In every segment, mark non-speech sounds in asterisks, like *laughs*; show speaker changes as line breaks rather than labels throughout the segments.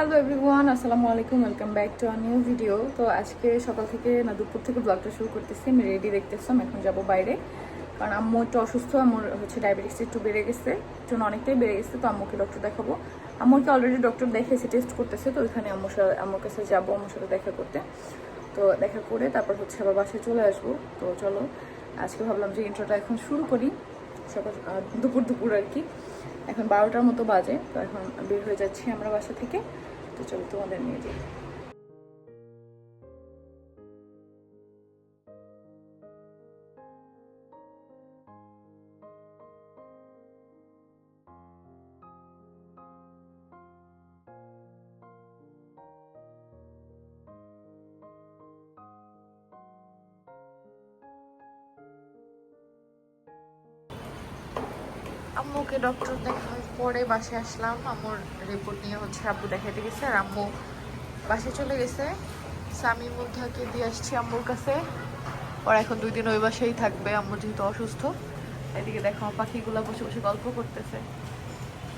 Hello everyone আসসালামু আলাইকুম welcome back to a new video তো আজকে সকাল থেকে না, দুপুর থেকে ব্লগটা শুরু করতেছি। আমি রেডি দেখতেছি, আমি এখন যাব বাইরে। কারণ আম্মু একটু অসুস্থ আমার হচ্ছে ডায়াবেটিস একটু বেড়ে গেছে। জন্য অনেকটাই বেড়ে গেছে, তো আম্মুকে ডক্টর দেখাবো। আম্মুকে অলরেডি ডক্টর দেখেছে টেস্ট করতেছে, তো ওইখানে আম্মুর সাথে, আম্মুর কাছে যাব আম্মুর সাথে দেখা করতে। তো দেখা করে তারপর হচ্ছে আবার বাসায় চলে আসব। তো চলো, আজকে ভাবলাম যে ইন্ট্রোটা এখন শুরু করি। সকাল দুপুর দুপুর আর কি। এখন বারোটার মতো বাজে, তো এখন বের হয়ে যাচ্ছি আমরা বাসা থেকে। তো চলো তোমাদের নিয়ে যাই
আম্মুকে ডক্টর দেখার পরে বাসে আসলাম। আম্মুর রিপোর্ট নিয়ে হচ্ছে আব্বু দেখাইতে গেছে আর আম্মু বাসে চলে গেছে। স্বামী মুদ্রাকে দিয়ে আসছি আম্মুর কাছে। ওর এখন দুই দিন ওই বাসেই থাকবে, আম্মু যেহেতু অসুস্থ। এদিকে দেখো আমার পাখিগুলো বসে বসে গল্প করতেছে।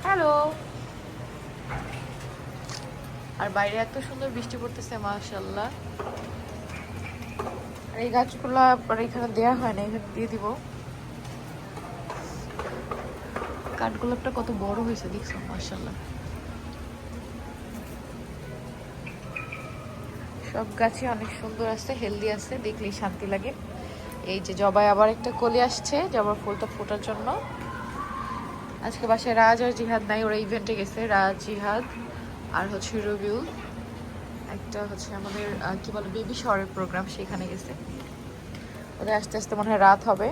হ্যালো আর বাইরে এত সুন্দর বৃষ্টি পড়তেছে মাশাল্লাহ আর এই গাছগুলা এখানে দেয়া হয় না, এখানে দিয়ে দিব। কাঠগোলাপটা কত বড় হয়েছে দেখছ? মার্শাল্লাহ সব গাছই অনেক সুন্দর আছে হেলদি আছে, দেখলেই শান্তি লাগে। এই যে জবাই আবার একটা কলি আসছে জবার ফুলটা ফোটার জন্য। আজকে বাসায় রাজ আর জিহাদ নাই, ওরা ইভেন্টে গেছে, রাজ, জিহাদ আর হচ্ছে রবিউল। একটা হচ্ছে আমাদের কি বলে বেবি শহরের প্রোগ্রাম সেখানে গেছে। ওদের আস্তে আস্তে মনে হয় রাত হবে।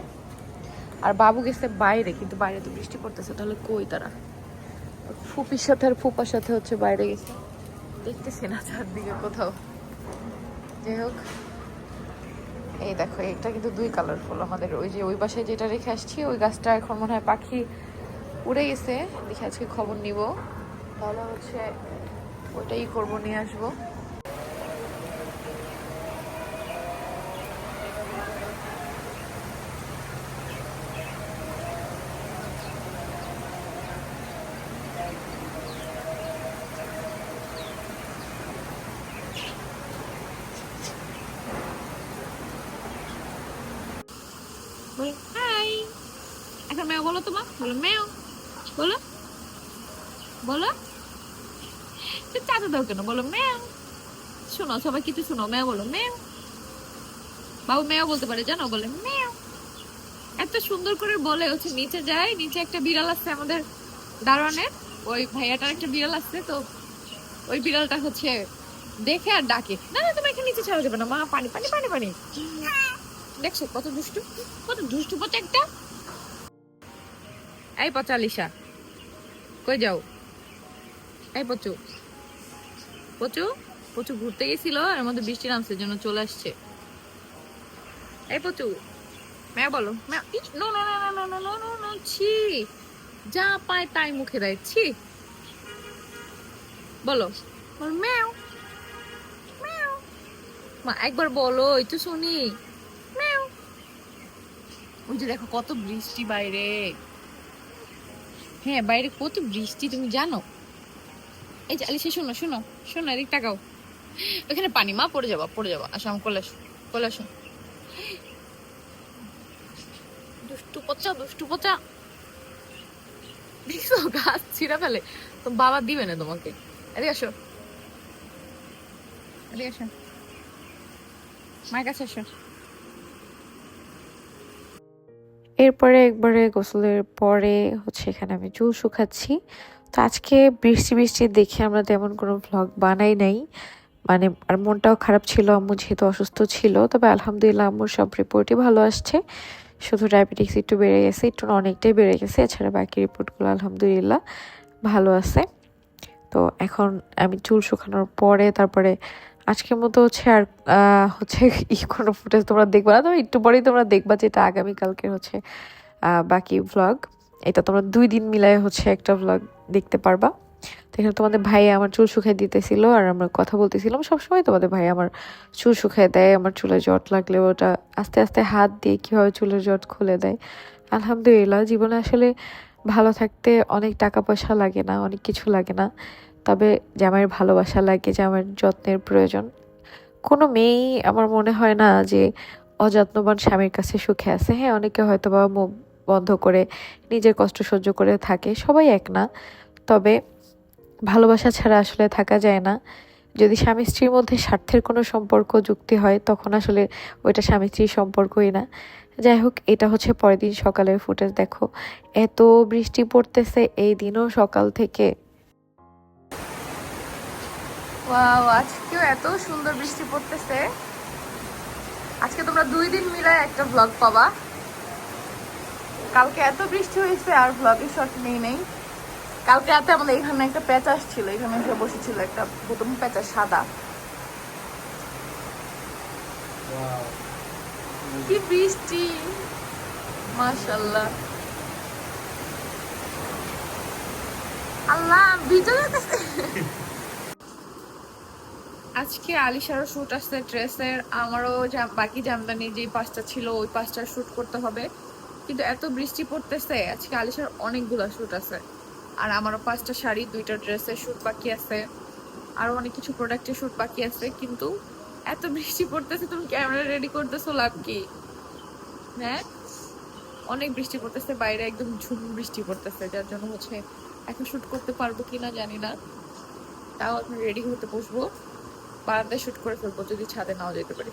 আর বাবু গেছে বাইরে, কিন্তু বাইরে তো বৃষ্টি পড়তেছে, তাহলে কই তারা? ফুপির সাথে আর ফুপার সাথে হচ্ছে বাইরে গেছে। দেখতেছি না চারদিকে কোথাও। যাই হোক, এই দেখো, এটা কিন্তু দুই কালারফুল আমাদের। ওই যে ওই বাসায় যেটা রেখে আসছি, ওই গাছটা এখন মনে হয় পাখি উড়ে গেছে। দেখে আজকে খবর নিব। তাহলে হচ্ছে ওইটাই করব, নিয়ে আসব বলো হাই এখন মেও বলো তোমা বলো মেও বলো বলো। তো দাও কেন? বলো মেও শোনো, সবাই কিছু শোনো মেও বলো মেও বাবু মেও বলতে পারে, জানো? বলে মেও এত সুন্দর করে বলে, হচ্ছে নিচে যায়, নিচে একটা বিড়াল আছে আমাদের দারোয়ানের, ওই ভাইয়াটার একটা বিড়াল আছে, তো ওই বিড়ালটা হচ্ছে দেখে আর ডাকে, না না তুমি এখানে নিচে ছাড়া যাবে না, মা, পানি পানি পানি পানি। দেখছ কত দুষ্টু কত দুষ্টু পচা একটা এই পচা লিসা, কই যাও? এই পচু। পচু? পচু ঘুরতে গেছিল আর মধ্যে বৃষ্টি নামছে জন্য চলে আসছে। এই পচু। ম্যাও বলো ছি। যা পায় তাই মুখে দেয়, ছি। বলো। বল, ম্যাও। ম্যাও। মা, একবার বলো, একটু শুনি। ম্যাও। ওই যে দেখো, কত বৃষ্টি বাইরে। হ্যাঁ বাইরে কত বৃষ্টি, তুমি জানো? এই যে আলিশা, শোনো শোনো শোনো, এদিক তাকাও। ওখানে পানি, মা, পড়ে যাবা পড়ে যাবা। আসো, আমার কোলে আসো কোলে আসো। দুষ্টু পচা দুষ্টু পচা। দেখছ গাছ ছিঁড়া ফেলে। তো বাবা দিবে না তোমাকে। এদিকে আসো। এদিকে আসো। মায়ের কাছে আসো।
এরপরে একবারে গোসলের পরে হচ্ছে এখানে আমি চুল শুকাচ্ছি। তো আজকে বৃষ্টি বৃষ্টি দেখে আমরা তেমন কোনো ভ্লগ বানাই নাই। মানে আর মনটাও খারাপ ছিল, আম্মু যেহেতু অসুস্থ ছিল, তবে আলহামদুলিল্লাহ আম্মুর সব রিপোর্টই ভালো আসছে। শুধু ডায়াবেটিক্স একটু বেড়ে গেছে, একটু অনেকটাই বেড়ে গেছে, এছাড়া বাকি রিপোর্টগুলো আলহামদুলিল্লাহ ভালো আছে। তো এখন আমি চুল শুকানোর পরে, তারপরে আজকের মতো হচ্ছে আর হচ্ছে *laughs* ই কোনো ফুটেজ তোমরা দেখবা না, তবে একটু পরেই তোমরা দেখবা যেটা আগামীকালকে হচ্ছে বাকি ভ্লগ এটা তোমরা দুই দিন মিলায় হচ্ছে একটা ভ্লগ দেখতে পারবা। এখানে তোমাদের ভাই আমার চুল শুকাই দিতেছিল আর আমরা কথা বলতেছিলাম। সবসময় তোমাদের ভাই আমার চুল শুকাই দেয়, আমার চুলে জট লাগলে ওটা আস্তে আস্তে হাত দিয়ে কীভাবে চুলের জট খুলে দেয়। আলহামদুলিল্লাহ, জীবনে আসলে ভালো থাকতে অনেক টাকা পয়সা লাগে না, অনেক কিছু লাগে না। তবে জামাইয়ের ভালোবাসা লাগে জামাইয়ের যত্নের প্রয়োজন। কোনো মেয়েই আমার মনে হয় না যে অযত্নবান স্বামীর কাছে সুখে আছে। হ্যাঁ অনেকে হয়তো বা বন্ধ করে, নিজের কষ্ট সহ্য করে থাকে। সবাই এক না। তবে ভালোবাসা ছাড়া আসলে থাকা যায় না। যদি স্বামী স্ত্রীর মধ্যে স্বার্থের কোনো সম্পর্ক যুক্তি হয়, তখন আসলে ওইটা স্বামী স্ত্রীর সম্পর্কই না। যাই হোক, এটা হচ্ছে পরের দিন সকালের ফুটেজ। দেখো, এত বৃষ্টি পড়তেছে এই দিনও সকাল থেকে।
আজকেও এত সুন্দর বৃষ্টি পড়তেছে। আজকে তোমরা দুই দিন মিলে একটা ব্লগ পাবা। কালকে এত বৃষ্টি হয়েছে আর ব্লগে শট নেই নেই। কালকে রাতে আমাদের এখানে একটা প্যাচাস ছিল এখানে এসে বসেছিল একটা প্রথম প্যাচাস সাদা। কি বৃষ্টি মাশাল্লাহ আল্লাহ আজকে আলিশারও শ্যুট আসছে ড্রেসের আমারও বাকি জামদানি যে পাঁচটা ছিল ওই পাঁচটার শ্যুট করতে হবে। কিন্তু এত বৃষ্টি পড়তেছে, আজকে আলিশার অনেকগুলো শ্যুট আছে। আর আমারও পাঁচটা শাড়ি, দুইটা ড্রেসের শ্যুট বাকি আছে আরও অনেক কিছু প্রোডাক্টের শ্যুট বাকি আছে, কিন্তু এত বৃষ্টি পড়তেছে, তুমি ক্যামেরা রেডি করতেছো, লাভ কি? হ্যাঁ? অনেক বৃষ্টি পড়তেছে, বাইরে একদম ঝুম বৃষ্টি পড়তেছে, যার জন্য হচ্ছে এখন শ্যুট করতে পারব কিনা জানি না। তাও এখন রেডি হতে বসবো, বারান্দায় শুট করে ফেলব, যদি ছাদে নাও যেতে পারি।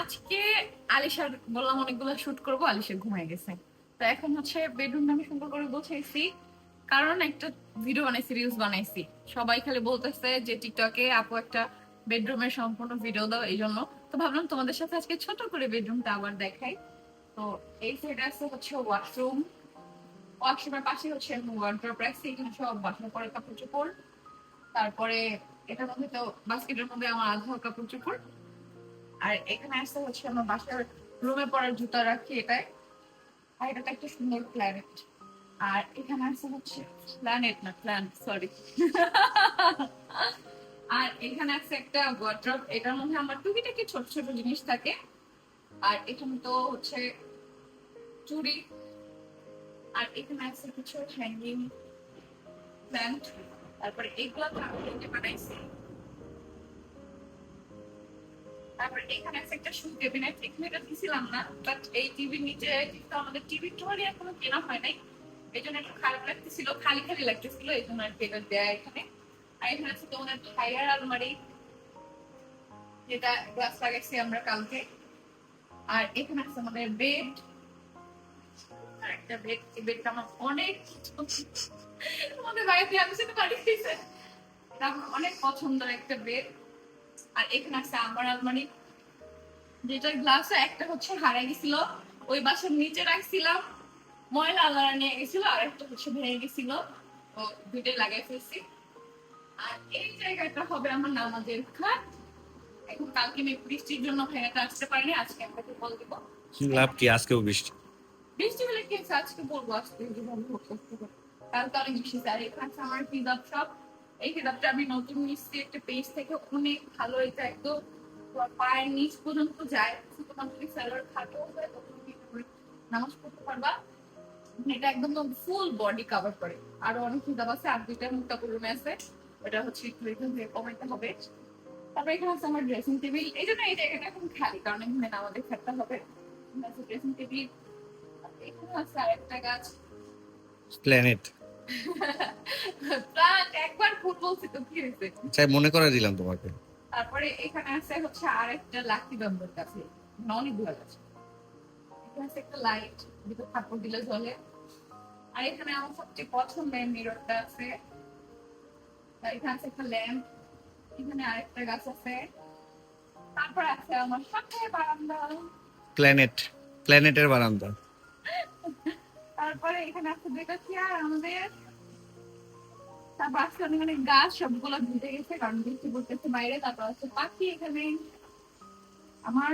আজকে আলিশার বললাম অনেকগুলো শুট করব, আলিশা ঘুমায় গেছে। তো এখন হচ্ছে বেডরুম আমি সুন্দর করে গোছাইছি। কারণ একটা ভিডিও বানাইছি রিলস বানাইছি। সবাই খালি বলতেছে যে টিকটকে আপু একটা বেডরুমের সম্পূর্ণ ভিডিও দাও, এই জন্য। তো ভাবলাম তোমাদের সাথে আজকে ছোট করে বেডরুমটা আবার দেখাই। তো এই সাইডে আছে হচ্ছে ওয়াশরুম ওয়াশরুমের পাশে হচ্ছে ওয়ার্ড্রপ রাখছি এখানে সব বাসন করে কাপড় চোপড়। তারপরে এটার মধ্যে তো বাস্কেটের মধ্যে আমার আধা কাপড় চোপড়। আর এখানে আসতে হচ্ছে আমার বাসার রুমে পরার জুতা রাখি এটাই। আর এটা তো একটা সুন্দর প্ল্যানেট আর এখানে আসতে হচ্ছে প্ল্যানেট না প্ল্যান সরি *laughs* আর এখানে আছে একটা ওয়ার্ড্রপ এটার মধ্যে আমার টুকিটাকি ছোট ছোট জিনিস থাকে। আর এখানে তো হচ্ছে চুড়ি। আর এখানে আছে কিছু হ্যাঙ্গিং প্ল্যান্ট তারপরে এগুলো তো আমি বানাইছি। তারপরে এখানে একটা শু ক্যাবিনেট এখানে এটা দিছিলাম না বাট এই টিভির নিচে কিন্তু আমাদের টিভির ট্রলি এখনও কেনা হয় নাই। এই জন্য একটু খারাপ লাগতেছিল, খালি খালি লাগতেছিল এই জন্য আর কি এটা দেয়া এখানে। আর এখানে আছে তোমাদের থাইয়ার আলমারি, যেটা গ্লাস লাগাইছি আমরা কালকে। আর এখানে আছে আমাদের বেড আর একটা বেড এই বেডটা আমার অনেক আমাদের বাড়িতে আমি সেটা বাড়ি দিয়েছে এটা আমার অনেক পছন্দের একটা বেড আর এখানে আছে আমার আলমারি। যেটার গ্লাস একটা হচ্ছে হারাই গেছিল ওই বাসার নিচে রাখছিলাম। ময়লা আলাদা নিয়ে গেছিল আর একটা হচ্ছে ভেঙে গেছিল। তো দুইটাই লাগাই ফেলছি। আর এই জায়গাটা হবে আমার নামাজের খাট। এখন কালকে আমি বৃষ্টির জন্য ভেঙেতে আসতে পারিনি আজকে আপনাকে বল দিব।
লাভ কি? আজকেও বৃষ্টি?
বৃষ্টি হলে কি? আজকে বলব আজকে জীবন ভোগ করতে কালকে অনেক বৃষ্টি। আর এখানে আমার কিতাব সব এই কিতাবটা আমি নতুন নিচ্ছি একটা পেজ থেকে, অনেক ভালো এটা একদম পায়ের নিচ পর্যন্ত যায়। তোমার যদি স্যালোয়ার খাটো হয় তখন নামাজ পড়তে পারবা। এটা একদম ফুল বডি কভার করে। আরও অনেক কিতাব আছে, আর দুইটা মুক্তা রুমে আছে। ওটা হচ্ছে একটু এখান কমাইতে হবে। তারপরে এখানে আছে আমার ড্রেসিং টেবিল এই জন্য এই জায়গাটা এখন খালি, কারণ এখানে নামাজের খাটতে হবে। ড্রেসিং টেবিল এখানে আছে আরেকটা গাছ।
প্ল্যানেট
একবার ফুল বলছি তো কি হয়েছে?
চাই মনে করে দিলাম তোমাকে।
তারপরে এখানে আছে হচ্ছে আরেকটা লাকি বাম্বার কাছে গাছ এখানে আছে একটা লাইট যেটা ঠাকুর দিলে জ্বলে। আর এখানে আমার সবচেয়ে পছন্দের মিররটা আছে। এখানে আছে একটা ল্যাম্প এখানে আরেকটা গাছ আছে। তারপর আছে আমার সাথে বারান্দা।
প্ল্যানেট প্ল্যানেটের বারান্দা।
তারপরে এখানে আছে দুইটা চেয়ার আমাদের। তারপর আজকে অনেক অনেক গাছ, সবগুলো ভিজে গেছে কারণ বৃষ্টি পড়তেছে বাইরে। তারপর আছে পাখি এখানে। আমার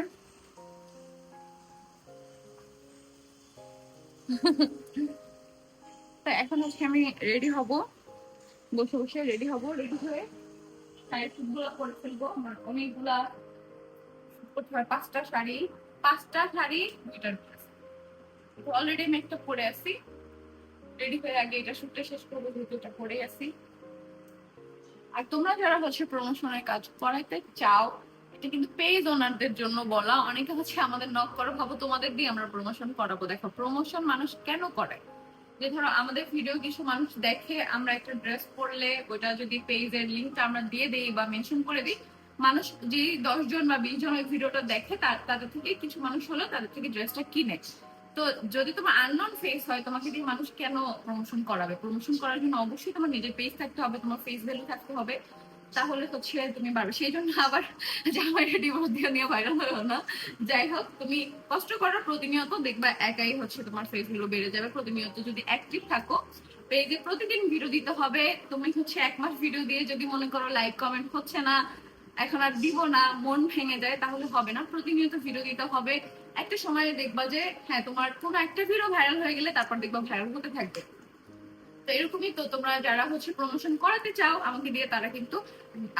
তো এখন হচ্ছে আমি রেডি হব। বসে বসে রেডি হব রেডি হয়ে শাড়ি শুটগুলো করে ফেলব। আমার অনেকগুলা পাঁচটা শাড়ি পাঁচটা শাড়ি, দুইটার অলরেডি আমি একটা পরে আছি। রেডি হয়ে আগে এটা শুটটা শেষ করব, যেহেতু এটা পরেই আছি। আর তোমরা যারা হচ্ছে প্রমোশনের কাজ করাইতে চাও, এটা কিন্তু পেজ ওনারদের জন্য বলা। অনেকে হচ্ছে আমাদের নক করো, ভাবো তোমাদের দিয়ে আমরা প্রমোশন করাবো। দেখো প্রমোশন মানুষ কেন করে? যে ধরো, আমাদের ভিডিও কিছু মানুষ দেখে আমরা একটা ড্রেস পরলে ওটা যদি পেজের লিঙ্কটা আমরা দিয়ে দিই বা মেনশন করে দিই, মানুষ যে দশ জন বা বিশ জন ওই ভিডিওটা দেখে, তার, তাদের থেকে কিছু মানুষ হলো, তাদের থেকে ড্রেসটা কিনে। তো যদি তোমার আননোন ফেস হয়, তোমাকে দিয়ে মানুষ কেন প্রমোশন করাবে? প্রমোশন করার জন্য অবশ্যই তোমার নিজের পেজ থাকতে হবে, তোমার ফেস ভ্যালু থাকতে হবে। তাহলে হচ্ছে তুমি পারবে। সেই জন্য আবার জামাইয়ের ডিভোর্স দিয়ে নিয়ে ভাইরাল হলো না। যাই হোক, তুমি কষ্ট করো, প্রতিনিয়ত দেখবা একাই হচ্ছে তোমার ফেস ভ্যালু বেড়ে যাবে। প্রতিনিয়ত যদি অ্যাক্টিভ থাকো পেজে প্রতিদিন ভিডিও দিতে হবে, তুমি হচ্ছে এক মাস ভিডিও দিয়ে যদি মনে করো লাইক কমেন্ট হচ্ছে না, এখন আর দিব না, মন ভেঙে যায়, তাহলে হবে না। প্রতিনিয়ত ভিডিও দিতে হবে। একটা সময় দেখবা যে হ্যাঁ তোমার কোনো একটা ভিডিও ভাইরাল হয়ে গেলে তারপর দেখবা ভাইরাল হতে থাকবে। তো এরকমই তো তোমরা যারা হচ্ছে প্রমোশন করাতে চাও, আমাকে দিয়ে তারা কিন্তু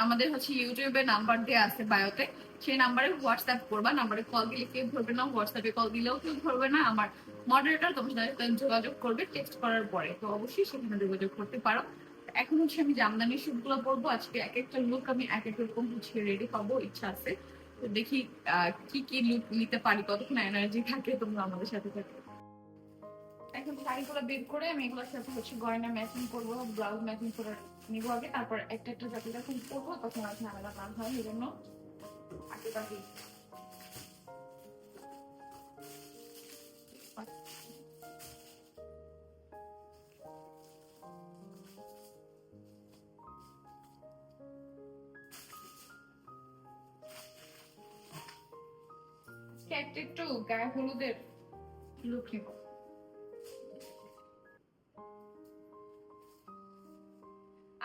আমাদের হচ্ছে ইউটিউবে নাম্বার দেওয়া আছে বায়োতে সেই নাম্বারে হোয়াটসঅ্যাপ করবা নাম্বারে কল দিলে কেউ ধরবে না হোয়াটসঅ্যাপে কল দিলেও কেউ ধরবে না। আমার মডারেটর তোমার সাথে যোগাযোগ করবে টেক্সট করার পরে। তো অবশ্যই সেখানে যোগাযোগ করতে পারো। এখন হচ্ছে আমি জামদানি শুটগুলো পরবো। আজকে এক একটা লুক আমি এক এক রকম হচ্ছে রেডি পাবো, ইচ্ছা আছে। দেখি কি কি নিতে পারি, কতক্ষণ এনার্জি থাকে, তোমরা আমাদের সাথে থাকে। এখন শাড়িগুলো বের করে আমি এগুলোর সাথে হচ্ছে গয়না ম্যাচিং করব ব্লাউজ ম্যাচিং করে নিবো আগে, তারপর একটা একটা জাতি যখন করব তখন আর ঝামেলা না হয়, এই জন্য আগে আজকে একটা একটু গায়ে হলুদের লুক নিবো।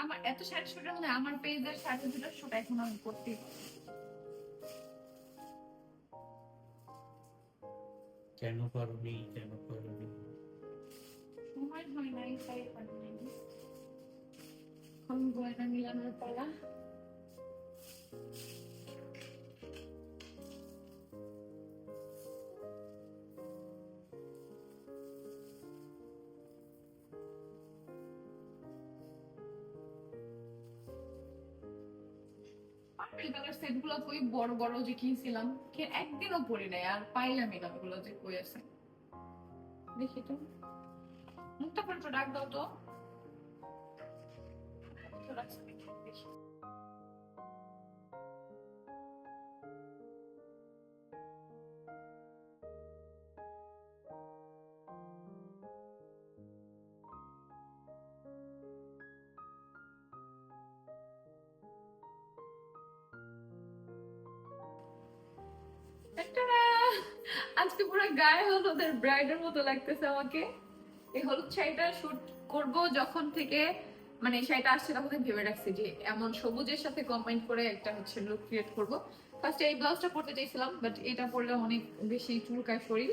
আমার এত শাড়ি শুটের মধ্যে আমার পেজের শাড়ি দুটো শুট এখন আমি করতেই
কেন পারবি কেন পারবি
সময় হয় নাই তাই পারি নাই। এখন গয়না মিলানোর পালা। সেটগুলো সেটগুলো কই বড় বড় যে কিনছিলাম কে একদিনও পরি নাই আর পাইলামই না ওগুলো যে কই আছে। দেখি তো। মুক্তা করে ডাক দাও তো। দেখি, আজকে পুরো গায়ে হলুদের ব্রাইডের মতো লাগতেছে আমাকে। এই হলুদ শাড়িটা শুট করব যখন থেকে মানে শাড়িটা আসছে তখন থেকে ভেবে রাখছি যে এমন সবুজের সাথে কম্বাইন করে একটা হচ্ছে লুক ক্রিয়েট করব। ফার্স্টে এই ব্লাউজটা পরতে চাইছিলাম বাট এটা পরলে অনেক বেশি চুলকায় শরীর,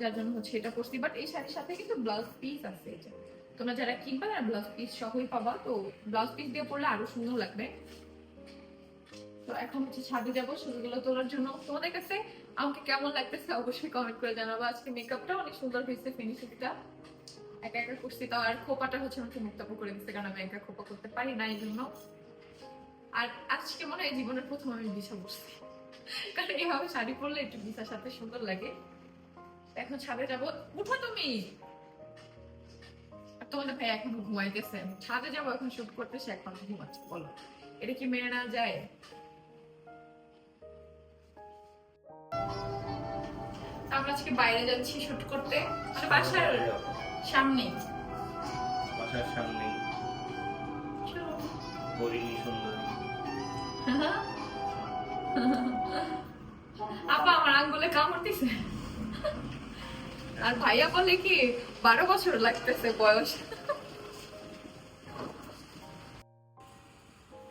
যার জন্য হচ্ছে এটা পরছি। বাট এই শাড়ির সাথে কিন্তু ব্লাউজ পিস আছে এটা তোমরা যারা কিনবা তারা ব্লাউজ পিস সহই পাবা। তো ব্লাউজ পিস দিয়ে পরলে আরও সুন্দর লাগবে। তো এখন হচ্ছে ছাদে যাব ছবিগুলো তোলার জন্য। তোমাদের কাছে আমাকে কেমন লাগতেছে অবশ্যই কমেন্ট করে জানাব। আজকে মেকআপটা অনেক সুন্দর হয়েছে ফিনিশিংটা একা একা করছি তাও আর খোপাটা হচ্ছে আমাকে মুক্তাপ করে দিচ্ছে কারণ আমি একা খোপা করতে পারি না এই জন্য আর আজকে মনে হয় জীবনের প্রথম আমি বিছা বসছি কারণ এইভাবে শাড়ি পরলে একটু বিছার সাথে সুন্দর লাগে। এখন ছাদে যাব। উঠো তুমি! তোমাদের ভাই এখন ঘুমাইতেছে। ছাদে যাব এখন শুট করতেছে, এখন ঘুমাচ্ছে, বলো। এটা কি মেনে না যায়? আমরা আজকে বাইরে যাচ্ছি শুট করতে। মানে বাসার সামনে
বাসার সামনে হরিণী সুন্দরী।
আপা আমার আঙ্গুলে কামড় দিছে আর ভাইয়া বলে কি বারো বছর লাগতেছে বয়স।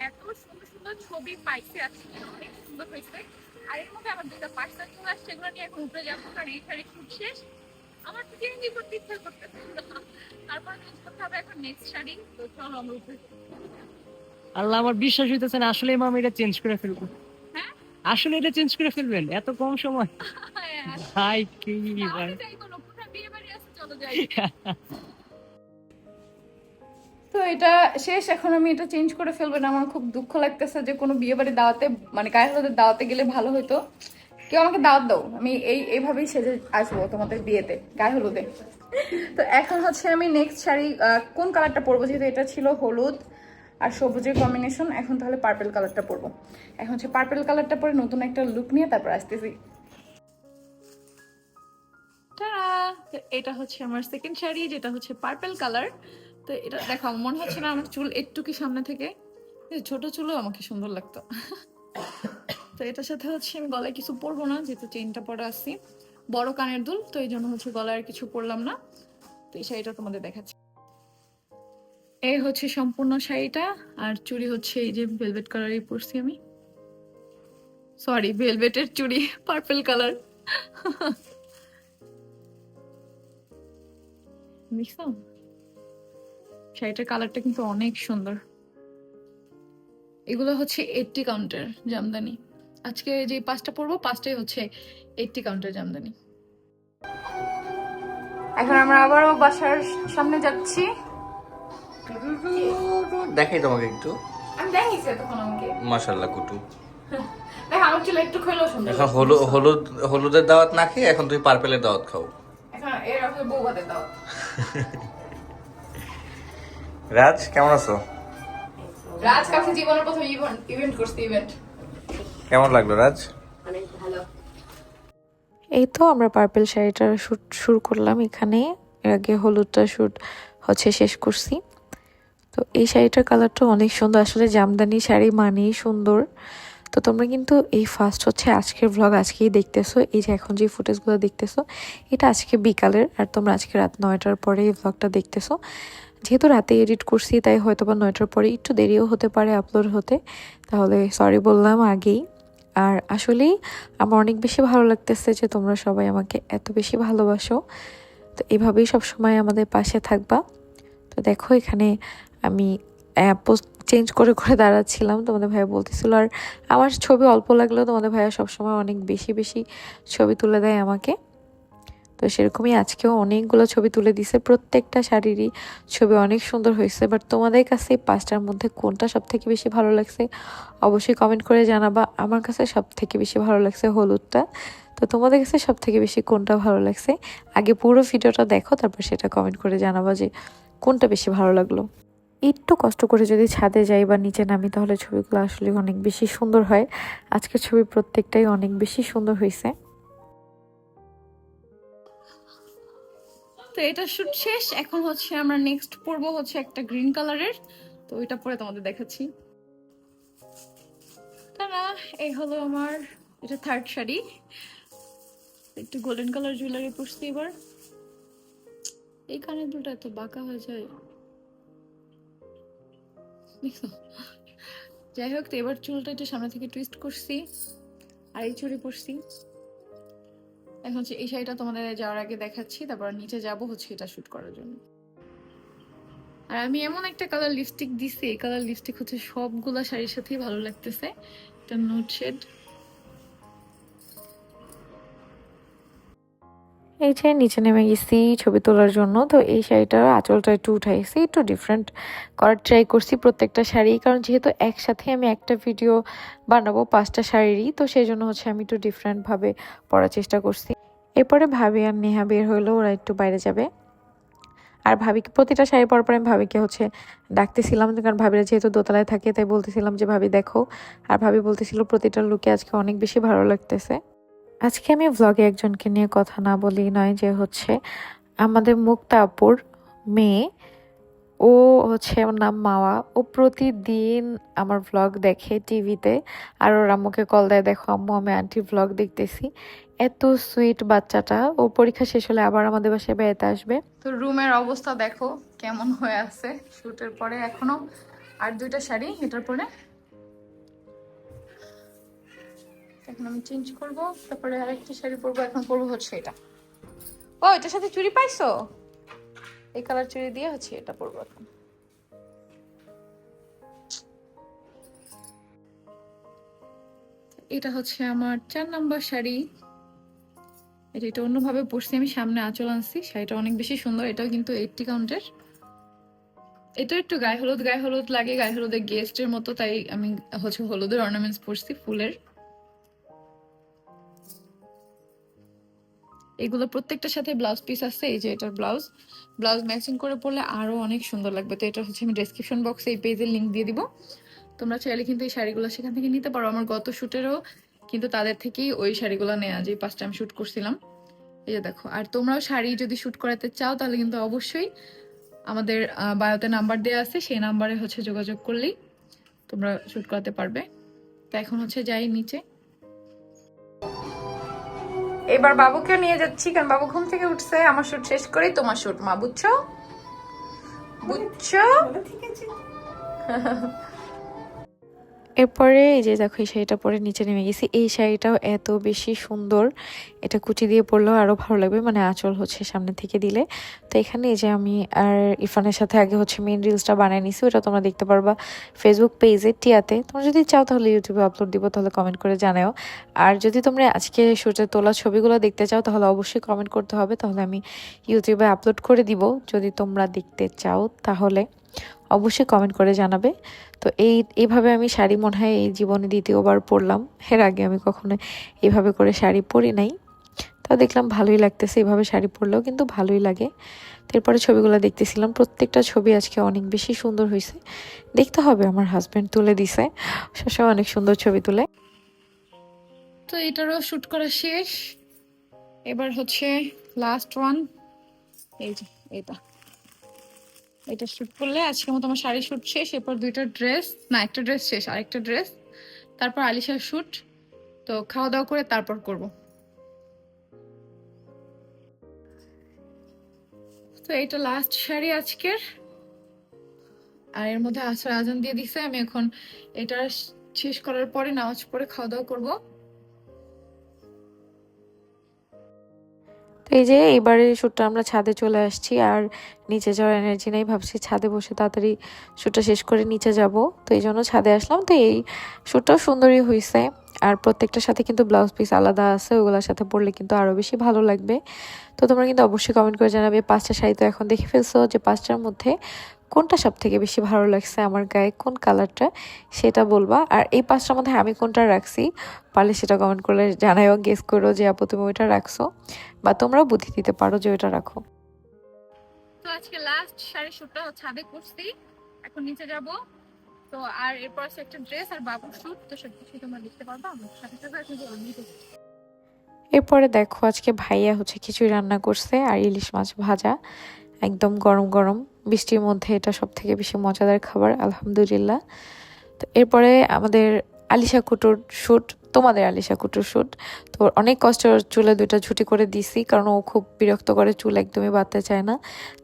এত সুন্দর সুন্দর ছবি পাইছে আজকে অনেক সুন্দর হয়েছে। আর এর মধ্যে দুটা পার্সেল চলে আসছে এগুলো নিয়ে এখন উপরে যাব কারণ এই শাড়ি শুট শেষ। আমার তো চেঞ্জই করতে ইচ্ছা করতেছে। তারপর চেঞ্জ করতে হবে এখন নেক্সট শাড়ি তো চলো আমরা উপরে
আল্লাহ আমার বিশ্বাস হইতেছে না আসলে মাম এটা চেঞ্জ করে ফেলব।
হ্যাঁ?
আসলে এটা চেঞ্জ করে ফেলবেন এত কম সময়।
হ্যাঁ,
ভাই কি ভাই।
চলো যাই। *laughs* তো এটা শেষ, এখন আমি এটা চেঞ্জ করে ফেলব না। আমার খুব দুঃখ লাগতেছে যে কোনো বিয়ে বাড়ি দাওয়াতে মানে গায়ে হলুদের দাওয়াতে গেলে ভালো হতো। কেউ আমাকে দাওয়াত দাও, আমি এই এইভাবেই সেজে আসব তোমাদের বিয়েতে, গায়ে হলুদে। তো এখন হচ্ছে আমি নেক্সট শাড়ি কোন কালারটা পরবো? যেহেতু এটা ছিল হলুদ আর সবুজের কম্বিনেশন এখন তাহলে পার্পেল কালারটা পরবো। এখন হচ্ছে পার্পেল কালারটা পরে নতুন একটা লুক নিয়ে তারপর আসতেছি। এটা হচ্ছে আমার সেকেন্ড শাড়ি, যেটা হচ্ছে পার্পেল কালার তো এটা দেখো মনে হচ্ছে না আমার চুল একটু কি সামনে থেকে ছোট চুলও আমাকে সুন্দর লাগতো। তো এটার সাথে হচ্ছে আমি গলায় কিছু পরবো না, যেহেতু চেইনটা পরে আসছি বড় কানের দুল, তো এই জন্য হচ্ছে গলায় কিছু পরলাম না। তো এই শাড়িটা তোমাদের দেখাচ্ছি। এই হচ্ছে সম্পূর্ণ শাড়িটা, আর চুড়ি হচ্ছে এই যে ভেলভেট কালারই পরছি আমি। সরি ভেলভেটের চুড়ি পার্পল কালার দেখছ শাড়িটার কালারটা কিন্তু অনেক সুন্দর। এগুলো হচ্ছে এইটটি কাউন্টার জামদানি। আজকে যে পাঁচটা পরবো পাঁচটাই হচ্ছে এইটটি কাউন্টার জামদানি। এখন আমরা আবারও বাসার সামনে যাচ্ছি।
দেখাই তোমাকে একটু।
আমি দেখিছে তখন আমাকে।
কুটু।
দেখ আমার চুল একটু খেলেও সুন্দর।
এখন হলুদ হলুদ হলুদের দাওয়াত না খেয়ে এখন তুমি পার্পেলের দাওয়াত খাও।
এখন এর আসলে বউ ভাতের দাও *laughs*
রাজ কেমন আছো?
রাজ কাছে জীবনের প্রথম ইভেন্ট ইভেন্ট করছে ইভেন্ট
কেমন লাগল রাজ?
এই তো আমরা পার্পেল শাড়িটা শ্যুট শুরু করলাম এখানে। এর আগে হলুদটা শ্যুট হচ্ছে শেষ করছি। তো এই শাড়িটার কালারটা অনেক সুন্দর। আসলে জামদানি শাড়ি মানেই সুন্দর। তো তোমরা কিন্তু এই ফার্স্ট হচ্ছে আজকের ভ্লগ আজকেই দেখতেছো। এই যে এখন যে ফুটেজগুলো দেখতেছো এটা আজকে বিকালের। আর তোমরা আজকে রাত নয়টার পরে এই ভ্লগটা দেখতেছো। যেহেতু রাতে এডিট করছি, তাই হয়তো বা নয়টার পরে একটু দেরিও হতে পারে আপলোড হতে। তাহলে সরি বললাম আগেই। আর আসলেই আমার অনেক বেশি ভালো লাগতেছে যে তোমরা সবাই আমাকে এত বেশি ভালোবাসো। তো এভাবেই সবসময় আমাদের পাশে থাকবা। তো দেখো এখানে আমি পোস্ট চেঞ্জ করে করে দাঁড়াচ্ছিলাম। তোমাদের ভাইয়া বলতেছিল, আর আমার ছবি অল্প লাগলেও তোমাদের ভাইয়া সবসময় অনেক বেশি বেশি ছবি তুলে দেয় আমাকে। তো সেরকমই আজকেও অনেকগুলো ছবি তুলে দিছে। প্রত্যেকটা শাড়িরই ছবি অনেক সুন্দর হয়েছে। বাট তোমাদের কাছে পাঁচটার মধ্যে কোনটা সব থেকে বেশি ভালো লাগছে? অবশ্যই কমেন্ট করে জানাবা। আমার কাছে সব থেকে বেশি ভালো লাগছে হলুদটা। তো তোমাদের কাছে সব থেকে বেশি কোনটা ভালো লাগছে? আগে পুরো ভিডিওটা দেখো, তারপর সেটা কমেন্ট করে জানাবা যে কোনটা বেশি ভালো লাগল। একটু কষ্ট করে যদি ছাদে যাই বা নিচে নামি, তাহলে ছবিগুলো আসলে অনেক বেশি সুন্দর হয়। আজকের ছবি প্রত্যেকটাই অনেক বেশি সুন্দর হয়েছে।
তো এটা শুট শেষ। এখন হচ্ছে আমরা নেক্সট পরব হচ্ছে একটা গ্রিন কালারের তো ওইটা পরে তোমাদের দেখাচ্ছি। তারা এই হলো আমার, এটা থার্ড শাড়ি। একটু গোল্ডেন কালার জুয়েলারি পরছি এবার। এই কানের দুটো এত বাঁকা হয়ে যায়। যাই হোক, তো এবার চুলটা একটু সামনে থেকে টুইস্ট করছি। আর এই চুড়ি পরছি। এখন হচ্ছে এই শাড়িটা তোমাদের যাওয়ার আগে দেখাচ্ছি, তারপর নিচে যাব হচ্ছে এটা শ্যুট করার জন্য। আর আমি এমন একটা কালার লিপস্টিক দিছি, এই কালার লিপস্টিক হচ্ছে সবগুলা শাড়ির সাথেই ভালো লাগতেছে। এটা নোট শেড
এই যে নিচে নেমে গেছি ছবি তোলার জন্য, তো এই শাড়িটার আঁচলটা একটু উঠাইছি, একটু ডিফারেন্ট করার ট্রাই করছি প্রত্যেকটা শাড়ি কারণ যেহেতু একসাথে আমি একটা ভিডিও বানাবো পাঁচটা শাড়িরই, তো সেই জন্য হচ্ছে আমি একটু ডিফারেন্টভাবে পড়ার চেষ্টা করছি। এরপরে ভাবি আর নেহা বের হইল, ওরা একটু বাইরে যাবে। আর ভাবিকে, প্রতিটা শাড়ি পরার পরে আমি ভাবিকে হচ্ছে ডাকতেছিলাম, কারণ ভাবিরা যেহেতু দোতলায় থাকে, তাই বলতেছিলাম যে, ভাবি দেখো। আর ভাবি বলতেছিল, প্রতিটা লুকে আজকে অনেক বেশি ভালো লাগতেছে। আজকে আমি ভ্লগে একজনকে নিয়ে কথা না বলি নয় যে হচ্ছে আমাদের মুক্তা আপুর মেয়ে, ও হচ্ছে ওর নাম মাওয়া। ও প্রতিদিন আমার ভ্লগ দেখে টিভিতে আর ওর আম্মুকে কল দেয়, দেখো আম্মু, আমি আন্টির ভ্লগ দেখতেছি। এত সুইট বাচ্চাটা। ও পরীক্ষা শেষ হলে আবার আমাদের বাসায় বেড়াতে আসবে।
তো রুমের অবস্থা দেখো কেমন হয়ে আছে। শুটের পরে এখনও আর দুইটা শাড়ি, এটার পরে এখন আমি চেঞ্জ করব তারপরে আরেকটা শাড়ি পরবো এখন পরবো হচ্ছে এটা। ও এটার সাথে চুড়ি পাইছো? এই কালার চুড়ি দিয়ে হচ্ছে এটা পরবো এখন। এটা হচ্ছে আমার চার নাম্বার শাড়ি। এটা এটা অন্যভাবে পরছি আমি সামনে আঁচল আনছি শাড়িটা অনেক বেশি সুন্দর এটাও কিন্তু এইটটি কাউন্টের এটা একটু গায়ে হলুদ গায়ে হলুদ লাগে গায়ে হলুদের গেস্টের মতো তাই আমি হচ্ছে হলুদের অর্নামেন্টস পরছি ফুলের। এগুলো প্রত্যেকটার সাথে ব্লাউজ পিস আছে, এই যে এটার ব্লাউজ ব্লাউজ ম্যাচিং করে পরলে আরও অনেক সুন্দর লাগবে। তো এটা হচ্ছে আমি ডেসক্রিপশন বক্সে এই পেজের লিংক দিয়ে দিব। তোমরা চাইলে কিন্তু এই শাড়িগুলো সেখান থেকে নিতে পারো। আমার গত শ্যুটেরও কিন্তু তাদের থেকেই ওই শাড়িগুলো নেওয়া যে পাঁচটা আমি শ্যুট করছিলাম। এই যে দেখো, আর তোমরাও শাড়ি যদি শ্যুট করাতে চাও, তাহলে কিন্তু অবশ্যই আমাদের বায়োতে নাম্বার দেওয়া আছে। সেই নাম্বারে হচ্ছে যোগাযোগ করলেই তোমরা শ্যুট করাতে পারবে। তো এখন হচ্ছে যাই নিচে। এবার বাবুকে নিয়ে যাচ্ছি কারণ বাবু ঘুম থেকে উঠছে। আমার শুট শেষ করে তোমার শুট মা বুঝছ? বুঝছ? *laughs*
এরপরে এই যে দেখো, এই শাড়িটা পরে নিচে নেমে গেছি। এই শাড়িটাও এত বেশি সুন্দর। এটা কুচি দিয়ে পরলেও আরও ভালো লাগবে মানে আঁচল হচ্ছে সামনে থেকে দিলে। তো এখানে এই যে আমি আর ইরফানের সাথে আগে হচ্ছে মেন রিলসটা বানিয়ে নিছি, ওটা তোমরা দেখতে পারবা ফেসবুক পেজে টিয়াতে। তোমরা যদি চাও তাহলে ইউটিউবে আপলোড দিব, তাহলে কমেন্ট করে জানাও আর যদি তোমরা আজকে শুটে তোলা ছবিগুলো দেখতে চাও, তাহলে অবশ্যই কমেন্ট করতে হবে, তাহলে আমি ইউটিউবে আপলোড করে দিব। যদি তোমরা দেখতে চাও, তাহলে। অবশ্যই কমেন্ট করে জানাবে। তো এই এইভাবে আমি শাড়ি মনে হয় এই জীবনে দ্বিতীয়বার পরলাম। এর আগে আমি কখনো এইভাবে করে শাড়ি পরি নাই। তা দেখলাম ভালোই লাগতেছে এইভাবে শাড়ি পরলেও, কিন্তু ভালোই লাগে। তারপরে ছবিগুলো দেখতেছিলাম। প্রত্যেকটা ছবি আজকে অনেক বেশি সুন্দর হয়েছে। দেখতে হবে, আমার হাজব্যান্ড তুলে দিছে। সবসময় অনেক সুন্দর ছবি তুলে।
তো এটারও শ্যুট করা শেষ। এবার হচ্ছে লাস্ট ওয়ান এই যে এটা এটা শুট করলে আজকের মতো আমার শাড়ি শুট শেষ, এরপর দুইটা ড্রেস না, একটা ড্রেস শেষ, আরেকটা ড্রেস তারপর আলিশার শুট তো খাওয়া দাওয়া করে তারপর করব। তো এইটা লাস্ট শাড়ি আজকের। আর এর মধ্যে আসর আজান দিয়ে দিছে, আমি এখন এটা শেষ করার পরে নামাজ পড়ে খাওয়া দাওয়া করব।
তো এই যে এইবারে শ্যুটটা আমরা ছাদে চলে আসছি আর নিচে যাওয়ার এনার্জি নেই, ভাবছি ছাদে বসে তাড়াতাড়ি শ্যুটটা শেষ করে নিচে যাব। তো এই জন্য ছাদে আসলাম। তো এই শ্যুটটাও সুন্দরই হয়েছে আর প্রত্যেকটার সাথে কিন্তু ব্লাউজ পিস আলাদা আছে, ওগুলোর সাথে পরলে কিন্তু আরও বেশি ভালো লাগবে। তো তোমরা কিন্তু অবশ্যই কমেন্ট করে জানাবে, পাঁচটা শাড়ি তো এখন দেখে ফেলছো যে পাঁচটার মধ্যে কোনটা সব থেকে বেশি ভালো লাগছে আমার গায়ে কোন কালারটা সেটা বলবা। আর এই পাঁচটার মধ্যে আমি কোনটা রাখছি পারলে সেটা কমেন্ট করলে জানাইও গেস করো যে আপু তুমি ওইটা রাখছো বা তোমরাও বুদ্ধি দিতে পারো যে ওইটা রাখো।
তো আজকে লাস্ট শাড়ি শুটটা ছাদে করছি এখন নিচে যাব। তো আর এরপর একটা ড্রেস আর বাবুর শুট তো সব কিছু তোমরা দেখতে পারবা আমার সাথে সাথে এখন
এরপরে দেখো আজকে ভাইয়া হচ্ছে খিচুড়ি রান্না করছে আর ইলিশ মাছ ভাজা একদম গরম গরম। বৃষ্টির মধ্যে এটা সব থেকে বেশি মজাদার খাবার, আলহামদুলিল্লাহ। তো এরপরে আমাদের আলিশা কুটুর শ্যুট, তোমাদের আলিশা কুটুর শ্যুট। তো অনেক কষ্ট চুলে দুইটা ছুটি করে দিছি, কারণ ও খুব বিরক্ত করে চুল একদমই বাঁধতে চায় না।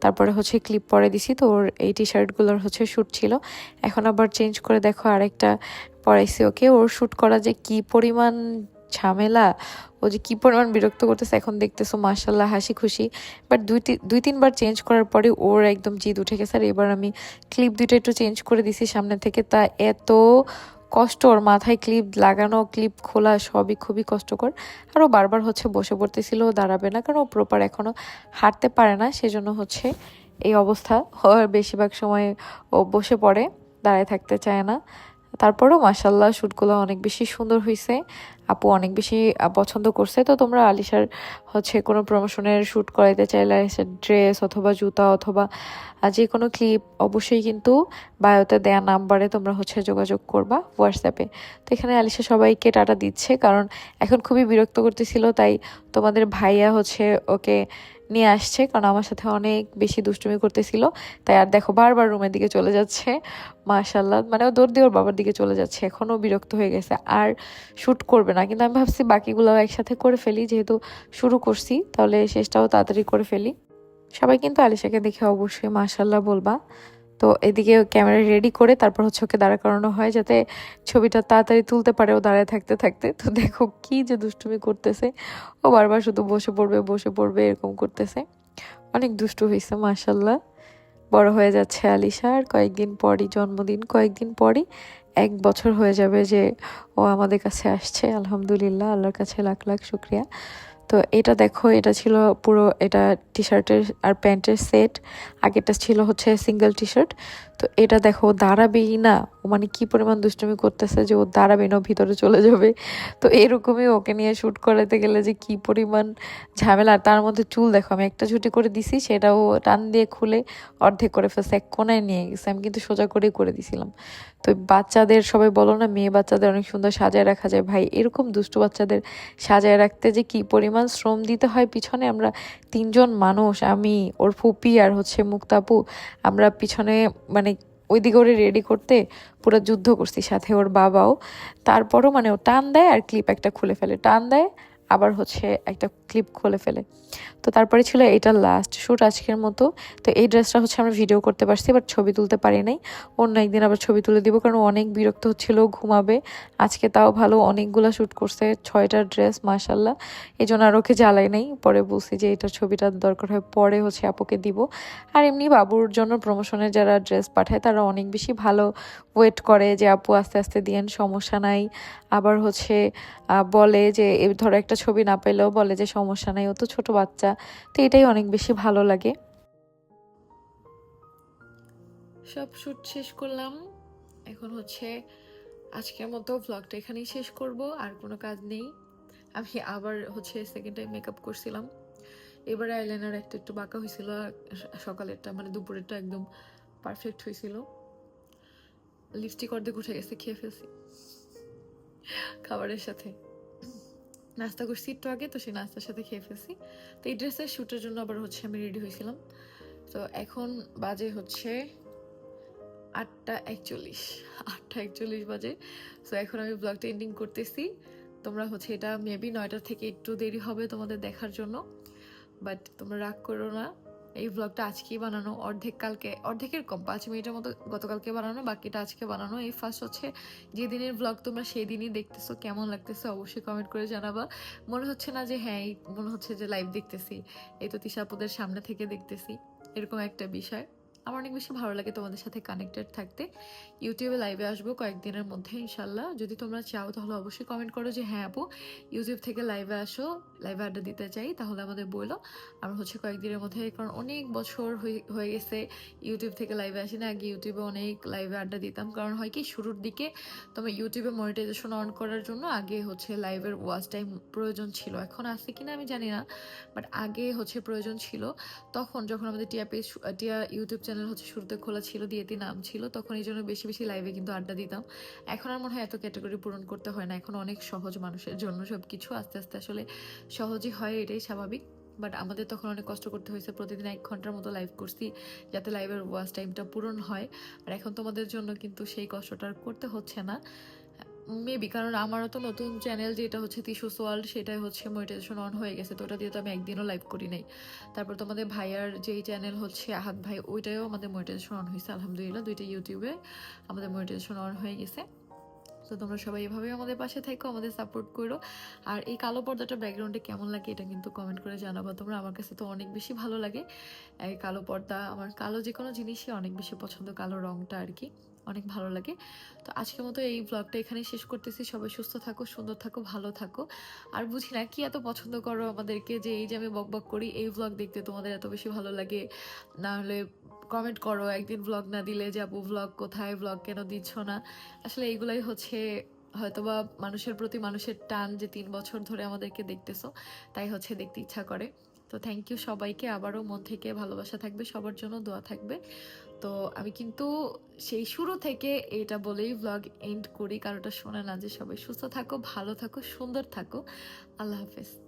তারপরে হচ্ছে ক্লিপ পরে দিছি, তো ওর এই টি শার্টগুলোর হচ্ছে শ্যুট ছিল। এখন আবার চেঞ্জ করে দেখো, আরেকটা পরাইছি ওকে। ওর শ্যুট করা যে কি পরিমাণ ঝামেলা। ও যে কী পরিমাণ বিরক্ত করতেছে, এখন দেখতেছো মার্শাল্লাহ হাসি খুশি। বাট দুই দুই তিনবার চেঞ্জ করার পরে ওর একদম জিদ উঠে গেছে। আর এবার আমি ক্লিপ দুইটা একটু চেঞ্জ করে দিছি সামনে থেকে। তা এত কষ্ট ওর মাথায় ক্লিপ লাগানো ক্লিপ খোলা সবই খুবই কষ্টকর। আর ও বারবার হচ্ছে বসে পড়তেছিল, ও দাঁড়াবে না। কারণ ও প্রপার এখনও হাঁটতে পারে না, সেজন্য হচ্ছে এই অবস্থা। বেশিরভাগ সময় ও বসে পড়ে, দাঁড়ায় থাকতে চায় না। তারপরেও মাসাল্লাহ শ্যুটগুলো অনেক বেশি সুন্দর হয়েছে আপু অনেক বেশি পছন্দ করছে। তো তোমরা আলিশার হচ্ছে কোনো প্রমোশনের শ্যুট করাইতে চাইলে আলিশার ড্রেস অথবা জুতা অথবা যে কোনো ক্লিপ অবশ্যই কিন্তু বায়োতে দেয়া নাম্বারে তোমরা হচ্ছে যোগাযোগ করবা হোয়াটসঅ্যাপে তো এখানে আলিশা সবাইকে টাটা দিচ্ছে কারণ এখন খুবই বিরক্ত করতেছিল, তাই তোমাদের ভাইয়া হচ্ছে ওকে নিয়ে আসছে কারণ আমার সাথে অনেক বেশি দুষ্টুমি করতেছিল। তাই আর দেখো বারবার রুমের দিকে চলে যাচ্ছে মাশাল্লাহ মানে ও দৌড় দিয়ে ওর বাবার দিকে চলে যাচ্ছে, এখনও বিরক্ত হয়ে গেছে। আর শ্যুট করবে না, কিন্তু আমি ভাবছি বাকিগুলোও একসাথে করে ফেলি, যেহেতু শুরু করছি, তাহলে শেষটাও তাড়াতাড়ি করে ফেলি। সবাই কিন্তু আলিশাকে দেখে অবশ্যই মাশাল্লাহ বলবা। তো এদিকে ক্যামেরা রেডি করে তারপর হচ্ছে ওকে দাঁড়া করানো হয়, যাতে ছবিটা তাড়াতাড়ি তুলতে পারে ও দাঁড়ায় থাকতে থাকতে। তো দেখো কি যে দুষ্টুমি করতেছে। ও বারবার শুধু বসে পড়বে বসে পড়বে, এরকম করতেছে। অনেক দুষ্টু হয়েছে মাশাল্লাহ বড় হয়ে যাচ্ছে আলিশা, আর কয়েকদিন পরই জন্মদিন, কয়েকদিন পরই এক বছর হয়ে যাবে যে ও আমাদের কাছে আসছে, আলহামদুলিল্লাহ, আল্লাহর কাছে লাখ লাখ শুক্রিয়া। তো এটা দেখো, এটা ছিল পুরো, এটা টি শার্টের আর প্যান্টের সেট আগেরটা ছিল হচ্ছে সিঙ্গেল টি শার্ট তো এটা দেখো, ও দাঁড়াবেই না। ও মানে কি পরিমাণ দুষ্টুমি করতেছে যে ও দাঁড়াবে না ভিতরে চলে যাবে। তো এরকমই ওকে নিয়ে শ্যুট করাতে গেলে যে কি পরিমাণ ঝামেলা। তার মধ্যে চুল দেখো, আমি একটা ছুটি করে দিছি সেটাও টান দিয়ে খুলে অর্ধেক করে ফেলছে, এক কোনায় নিয়ে গেছে। আমি কিন্তু সোজা করেই করে দিছিলাম। তো বাচ্চাদের, সবাই বলো না, মেয়ে বাচ্চাদের অনেক সুন্দর সাজায় রাখা যায়। ভাই, এরকম দুষ্টু বাচ্চাদের সাজায় রাখতে যে কি পরিমাণ শ্রম দিতে হয়, পিছনে আমরা তিনজন মানুষ, আমি, ওর ফুপি আর হচ্ছে মুক্তাপু, আমরা পিছনে মানে ওইদিকে ওরে রেডি করতে পুরো যুদ্ধ করছি, সাথে ওর বাবাও। তারপরও মানে ও টান দেয় আর ক্লিপ একটা খুলে ফেলে। টান দেয় আবার হচ্ছে একটা ক্লিপ খুলে ফেলে। তো তারপরে ছিল এটা লাস্ট শ্যুট আজকের মতো। তো এই ড্রেসটা হচ্ছে আমরা ভিডিও করতে পারছি বাট ছবি তুলতে পারি নাই। অন্য একদিন আবার ছবি তুলে দিব, কারণ অনেক বিরক্ত হচ্ছিল ঘুমাবে। আজকে তাও ভালো, অনেকগুলো শ্যুট করছে, ছয়টা ড্রেস মাশাল্লাহ এই জন্য আর ওকে জ্বালাই নাই। পরে বলছি যে এটা ছবিটার দরকার হয়, পরে হচ্ছে আপুকে দিব। আর এমনি বাবুর জন্য প্রমোশনে যারা ড্রেস পাঠায়, তারা অনেক বেশি ভালো ওয়েট করে যে, আপু আস্তে আস্তে দিয়েন, সমস্যা নাই। আবার হচ্ছে বলে যে ধরো একটা ছবি না পেলেও বলে যে, সমস্যা নাই, ও তো ছোট বাচ্চা। তো এটাই অনেক বেশি ভালো লাগে। সব শ্যুট শেষ করলাম। এখন হচ্ছে, আজকের মতো ভ্লগটা এখানেই শেষ করব, আর কোনো কাজ নেই। আমি আবার হচ্ছে সেকেন্ড টাইম মেকআপ করছিলাম। এবার আইলাইনার একটা একটু বাঁকা হয়েছিল, সকালেরটা মানে দুপুরেরটা একদম পারফেক্ট হয়েছিল। লিপস্টিক অর্ধেক উঠে গেছে, খেয়ে ফেলছি। খাবারের সাথে। নাস্তা করছি একটু আগে, তো সেই নাস্তার সাথে খেয়ে ফেলছি। তো এই ড্রেসের শ্যুটের জন্য আবার হচ্ছে আমি রেডি হয়েছিলাম। তো এখন বাজে হচ্ছে আটটা একচল্লিশ। আটটা একচল্লিশ বাজে। তো এখন আমি ব্লগটা এন্ডিং করতেছি। তোমরা হচ্ছে এটা মেবি নয়টার থেকে একটু দেরি হবে তোমাদের দেখার জন্য। বাট তোমরা রাগ করো না। এই ব্লগটা আজকেই বানানো, অর্ধেক কালকে, অর্ধেকের কম, পাঁচ মিনিটের মতো গতকালকে বানানো, বাকিটা আজকে বানানো। এই ফার্স্ট হচ্ছে যে দিনের ব্লগ তোমরা সেই দিনই দেখতেছো, কেমন লাগতেছে অবশ্যই কমেন্ট করে জানাবা। মনে হচ্ছে না যে হ্যাঁ মনে হচ্ছে যে লাইভ দেখতেছি। এই তো তিশাপুদের সামনে থেকে দেখতেছি, এরকম একটা বিষয়। আমার অনেক বেশি ভালো লাগে তোমাদের সাথে কানেক্টেড থাকতে। ইউটিউবে লাইভে আসব কয়েকদিনের মধ্যে ইনশাল্লাহ যদি তোমরা চাও, তাহলে অবশ্যই কমেন্ট করো যে হ্যাঁ আপু ইউটিউব থেকে লাইভে আসো লাইভে আড্ডা দিতে চাই, তাহলে আমাদের বলো আমরা হচ্ছে কয়েকদিনের মধ্যে, কারণ অনেক বছর হয়ে- হয়ে গেছে ইউটিউব থেকে লাইভে আসি না। আগে ইউটিউবে অনেক লাইভে আড্ডা দিতাম। কারণ হয় কি, শুরুর দিকে তোমার ইউটিউবে মনিটাইজেশন অন করার জন্য আগে হচ্ছে লাইভের ওয়াচ টাইম প্রয়োজন ছিল। এখন আছে কিনা আমি জানি না বাট আগে হচ্ছে প্রয়োজন ছিল। তখন যখন আমাদের টিয়া পেজ, টিয়া ইউটিউব চ্যানেল হচ্ছে শুরুতে খোলা ছিল, দিয়ে দিয়েতি নাম ছিল, তখন এই জন্য বেশি বেশি লাইভে কিন্তু আড্ডা দিতাম। এখন আর মনে হয় এত ক্যাটাগরি পূরণ করতে হয় না, এখন অনেক সহজ মানুষের জন্য সব কিছু আস্তে আস্তে আসলে সহজই হয়, এটাই স্বাভাবিক। বাট আমাদের তখন অনেক কষ্ট করতে হয়েছে, প্রতিদিন এক ঘণ্টার মতো লাইভ করছি, যাতে লাইভের ওয়াচ টাইমটা পূরণ হয়। আর এখন তোমাদের জন্য কিন্তু সেই কষ্টটা করতে হচ্ছে না। মেবি কারণ আমারও তো নতুন চ্যানেল যেটা হচ্ছে তিশুস ওয়ার্ল্ড সেটাই হচ্ছে মনিটাইজেশন অন হয়ে গেছে, তো ওটা দিয়ে তো আমি একদিনও লাইভ করি নাই। তারপর তোমাদের ভাইয়ার যেই চ্যানেল হচ্ছে আহাত ভাই ওইটাও আমাদের মনিটাইজেশন অন হয়েছে, আলহামদুলিল্লাহ, দুইটা ইউটিউবে আমাদের মনিটাইজেশন অন হয়ে গেছে। তো তোমরা সবাই এভাবেই আমাদের পাশে থাকো, আমাদের সাপোর্ট করো। আর এই কালো পর্দাটা ব্যাকগ্রাউন্ডে কেমন লাগে এটা কিন্তু কমেন্ট করে জানাব, তোমরা আমার কাছে তো অনেক বেশি ভালো লাগে। এই কালো পর্দা, আমার কালো যে কোনো জিনিসই অনেক বেশি পছন্দ, কালো রঙটা আর কি। অনেক ভালো লাগে। তো আজকের মতো এই ব্লগটা এখানে শেষ করতেছি। সবাই সুস্থ থাকো, সুন্দর থাকো, ভালো থাকো। আর বুঝি না কি এত পছন্দ করো আমাদেরকে যে এই যে আমি বক বক করি, এই ব্লগ দেখতে তোমাদের এত বেশি ভালো লাগে। না হলে কমেন্ট করো, একদিন ব্লগ না দিলে যে, আপু ব্লগ কোথায়? ব্লগ কেন দিচ্ছ না? আসলে এইগুলাই হচ্ছে হয়তোবা মানুষের প্রতি মানুষের টান যে, তিন বছর ধরে আমাদেরকে দেখতেছো, তাই হচ্ছে দেখতে ইচ্ছা করে। তো থ্যাংক ইউ সবাইকে। আবারও মন থেকে ভালোবাসা থাকবে, সবার জন্য দোয়া থাকবে। তো আমি কিন্তু সেই শুরু থেকে এটা বলেই ব্লগ এন্ড করি কারোটা শোনে না যে সবাই সুস্থ থাকো, ভালো থাকো, সুন্দর থাকো। আল্লাহ হাফেজ।